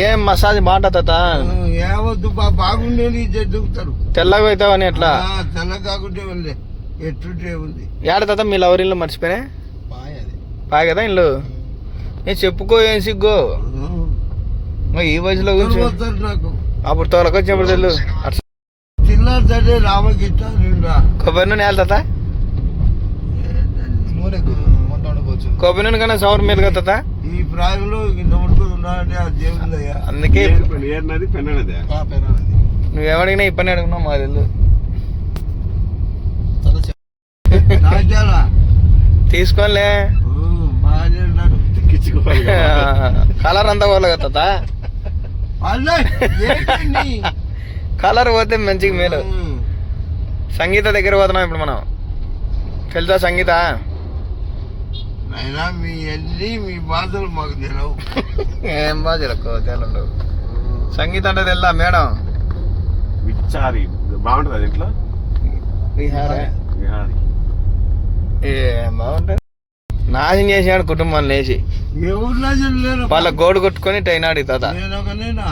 ఏం మసాజ్ మాట తాత? ఏవద్దు బాగుండేది చెడుగుతారు తెల్లగా అవుతావని ఎట్లా తెల్ల కాకుంటే వెళ్ళే ఎట్టుంటే ఉంది. ఏడ తాత మీ లవర్ ఇల్లు మర్చిపోయినా? బాగా కదా ఇల్లు? నేను చెప్పుకో ఏం సిగ్గు? ఈ వయసులో గురించి? అప్పుడు తోలకొచ్చినప్పుడు తెలు. రామగిట్ట నిండా. కొబ్బరి నూనె వేయాలి తాత? కొబ్బరి నూనె కన్నా సౌర్ మీద కదా తాత? ఈ ప్రాయంలో ఇంత మటుకు ఉన్నాడంటే ఆ దేవుందయ్యా అందుకే ఏర్నది నువ్వేమడిగినా ఈ పని అడుగున్నావు మా తెలు కదా. కలర్ అంతా పోలే కదా కలర్ పోతే మంచిగా మేలు. సంగీత దగ్గర పోతున్నాం ఇప్పుడు మనం. తెలుసా సంగీత? అయినా మీ అన్ని మీ బాధలు మాకు తెలియవు ఏం జరగవు తెలండు సంగీత అంటే తెల్లా మేడం? విచారి. బాగుంటుంది అది ఇంట్లో విహారే? విహారీ. ఏం బాగుంటుంది. నాశనం చేసినాడు కుటుంబం లేచి. వాళ్ళ గోడు కొట్టుకొని టైనాడు తాత. నేను ఒక నేనా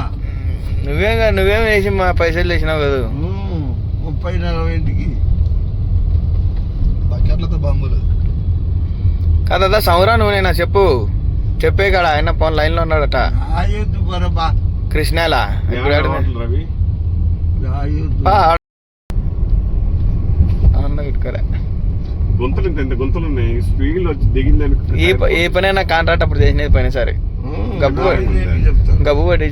నువ్వేం కాదు, నువ్వేం వేసి మా పైసలు వేసినావు కదా? ముప్పై నలభై ఇంటికి. బకెట్లతో బాంబులు. కదా సౌరా నువ్వేనా చెప్పు. చెప్పే కాడ ఆయన ఫోన్ లైన్లో ఉన్నాడట కృష్ణాలా? ఇప్పుడు రవి? గొంతులు ఇంత గొంతులు ఉన్నాయి స్పీడ్ వచ్చి దిగింది ఈ ప- ఈ పని నా కాంట్రాక్ట్ అప్పుడు చేసినది పని సరే గబ్బు గబ్బు పట్టి